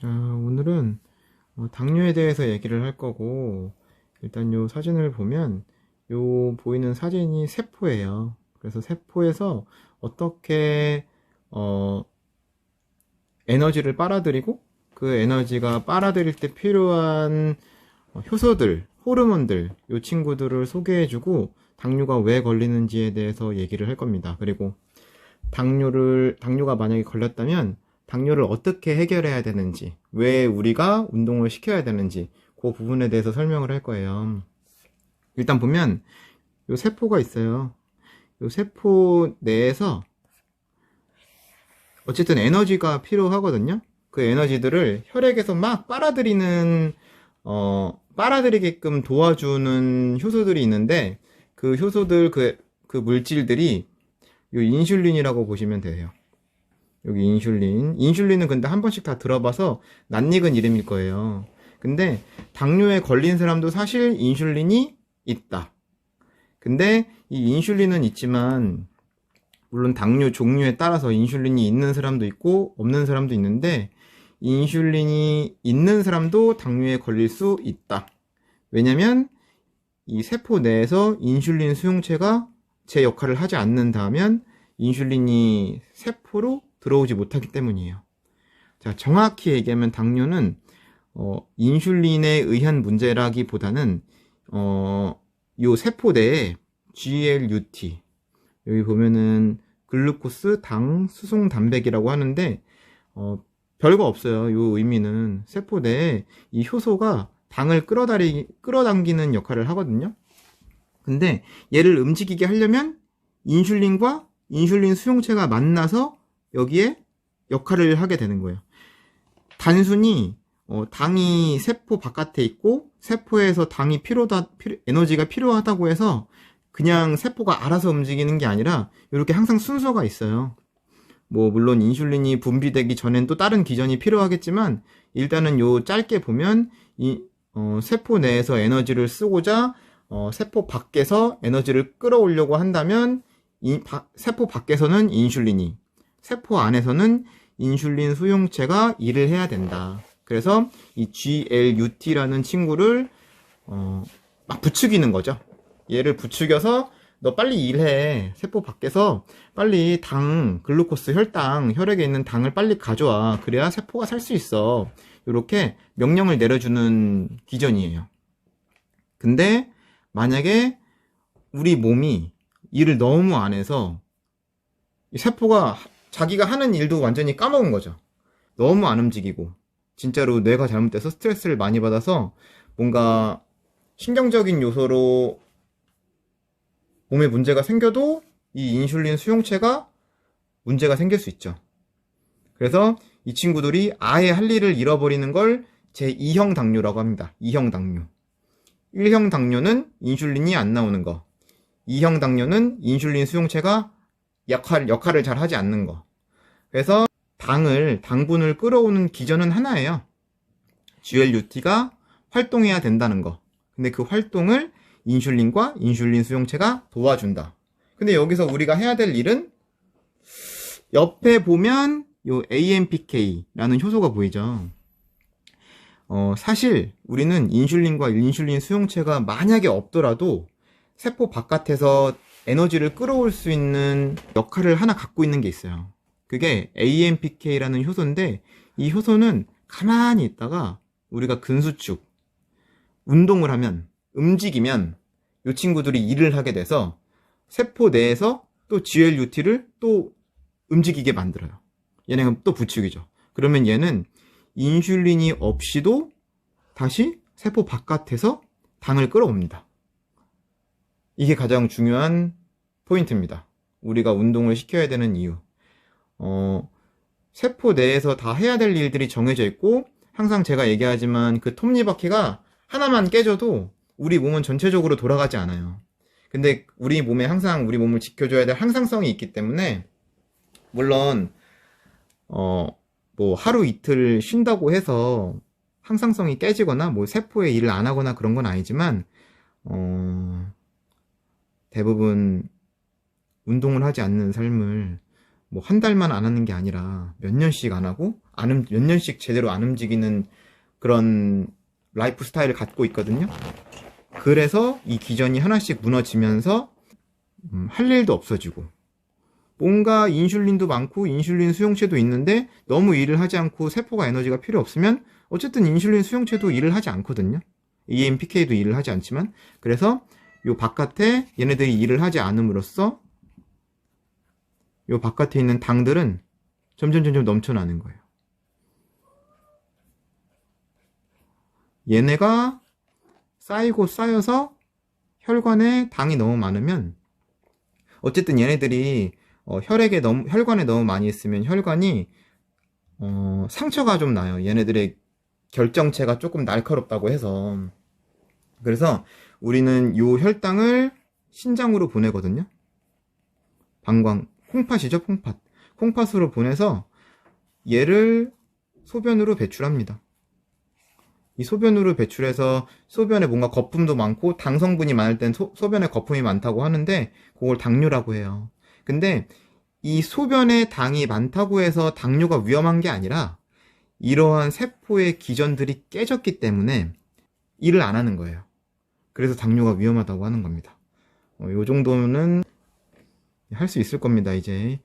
자, 오늘은 어, 당뇨에 대해서 얘기를 할 거고, 일단 요 사진을 보면, 요 보이는 사진이 세포예요. 그래서 세포에서 어떻게, 어, 에너지를 빨아들이고, 그 에너지가 빨아들일 때 필요한 어, 효소들, 호르몬들, 요 친구들을 소개해주고, 당뇨가 왜 걸리는지에 대해서 얘기를 할 겁니다. 그리고 당뇨를, 당뇨가 만약에 걸렸다면, 당뇨를 어떻게 해결해야 되는지, 왜 우리가 운동을 시켜야 되는지, 그 부분에 대해서 설명을 할 거예요. 일단 보면, 요 세포가 있어요. 요 세포 내에서, 어쨌든 에너지가 필요하거든요. 그 에너지들을 혈액에서 막 빨아들이는, 어, 빨아들이게끔 도와주는 효소들이 있는데, 그 효소들, 그, 그 물질들이 요 인슐린이라고 보시면 돼요. 여기 인슐린. 인슐린은 근데 한 번씩 다 들어봐서 낯익은 이름일 거예요. 근데 당뇨에 걸린 사람도 사실 인슐린이 있다. 근데 이 인슐린은 있지만 물론 당뇨 종류에 따라서 인슐린이 있는 사람도 있고 없는 사람도 있는데 인슐린이 있는 사람도 당뇨에 걸릴 수 있다. 왜냐면 이 세포 내에서 인슐린 수용체가 제 역할을 하지 않는다면 인슐린이 세포로 들어오지 못하기 때문이에요. 자, 정확히 얘기하면 당뇨는 어, 인슐린에 의한 문제라기보다는 어, 요 세포 내에 GLUT 여기 보면은 글루코스, 당, 수송 단백이라고 하는데 어, 별거 없어요. 요 의미는 세포 내에 이 효소가 당을 끌어다리, 끌어당기는 역할을 하거든요. 근데 얘를 움직이게 하려면 인슐린과 인슐린 수용체가 만나서 여기에 역할을 하게 되는 거예요. 단순히 어, 당이 세포 바깥에 있고 세포에서 당이 필요다 필요, 에너지가 필요하다고 해서 그냥 세포가 알아서 움직이는 게 아니라 이렇게 항상 순서가 있어요. 뭐 물론 인슐린이 분비되기 전엔 또 다른 기전이 필요하겠지만 일단은 요 짧게 보면 이 어, 세포 내에서 에너지를 쓰고자 어, 세포 밖에서 에너지를 끌어오려고 한다면 이 바, 세포 밖에서는 인슐린이 세포 안에서는 인슐린 수용체가 일을 해야 된다. 그래서 이 GLUT라는 친구를 어, 막 부추기는 거죠. 얘를 부추겨서 너 빨리 일해. 세포 밖에서 빨리 당, 글루코스, 혈당, 혈액에 있는 당을 빨리 가져와. 그래야 세포가 살 수 있어. 이렇게 명령을 내려주는 기전이에요. 근데 만약에 우리 몸이 일을 너무 안 해서 세포가 자기가 하는 일도 완전히 까먹은 거죠. 너무 안 움직이고 진짜로 뇌가 잘못돼서 스트레스를 많이 받아서 뭔가 신경적인 요소로 몸에 문제가 생겨도 이 인슐린 수용체가 문제가 생길 수 있죠. 그래서 이 친구들이 아예 할 일을 잃어버리는 걸 제2형 당뇨라고 합니다. 2형 당뇨. 1형 당뇨는 인슐린이 안 나오는 거. 2형 당뇨는 인슐린 수용체가 역할, 역할을 잘 하지 않는 거. 그래서 당을, 당분을 끌어오는 기전은 하나예요. GLUT가 활동해야 된다는 거. 근데 그 활동을 인슐린과 인슐린 수용체가 도와준다. 근데 여기서 우리가 해야 될 일은 옆에 보면 요 AMPK라는 효소가 보이죠. 어, 사실 우리는 인슐린과 인슐린 수용체가 만약에 없더라도 세포 바깥에서 에너지를 끌어올 수 있는 역할을 하나 갖고 있는 게 있어요. 그게 AMPK라는 효소인데 이 효소는 가만히 있다가 우리가 근수축, 운동을 하면, 움직이면 이 친구들이 일을 하게 돼서 세포 내에서 또 GLUT를 또 움직이게 만들어요. 얘네가 또 부축이죠. 그러면 얘는 인슐린이 없이도 다시 세포 바깥에서 당을 끌어옵니다. 이게 가장 중요한 포인트입니다. 우리가 운동을 시켜야 되는 이유. 어, 세포 내에서 다 해야 될 일들이 정해져 있고, 항상 제가 얘기하지만 그 톱니바퀴가 하나만 깨져도 우리 몸은 전체적으로 돌아가지 않아요. 근데 우리 몸에 항상 우리 몸을 지켜줘야 될 항상성이 있기 때문에, 물론, 어, 뭐 하루 이틀 쉰다고 해서 항상성이 깨지거나 뭐 세포에 일을 안 하거나 그런 건 아니지만, 어, 대부분 운동을 하지 않는 삶을 뭐 한 달만 안 하는 게 아니라 몇 년씩 안 하고 안, 움- 몇 년씩 제대로 안 움직이는 그런 라이프 스타일을 갖고 있거든요. 그래서 이 기전이 하나씩 무너지면서 음, 할 일도 없어지고 뭔가 인슐린도 많고 인슐린 수용체도 있는데 너무 일을 하지 않고 세포가 에너지가 필요 없으면 어쨌든 인슐린 수용체도 일을 하지 않거든요. EMPK도 일을 하지 않지만 그래서 요 바깥에 얘네들이 일을 하지 않음으로써 요 바깥에 있는 당들은 점점 점점 넘쳐나는 거예요. 얘네가 쌓이고 쌓여서 혈관에 당이 너무 많으면 어쨌든 얘네들이 어, 혈액에 너무 혈관에 너무 많이 있으면 혈관이 어, 상처가 좀 나요. 얘네들의 결정체가 조금 날카롭다고 해서 그래서 우리는 요 혈당을 신장으로 보내거든요. 방광 콩팥이죠, 콩팥. 콩팥으로 보내서 얘를 소변으로 배출합니다. 이 소변으로 배출해서 소변에 뭔가 거품도 많고 당 성분이 많을 땐 소, 소변에 거품이 많다고 하는데 그걸 당뇨라고 해요. 근데 이 소변에 당이 많다고 해서 당뇨가 위험한 게 아니라 이러한 세포의 기전들이 깨졌기 때문에 일을 안 하는 거예요. 그래서 당뇨가 위험하다고 하는 겁니다. 어, 요 정도는 할 수 있을 겁니다, 이제.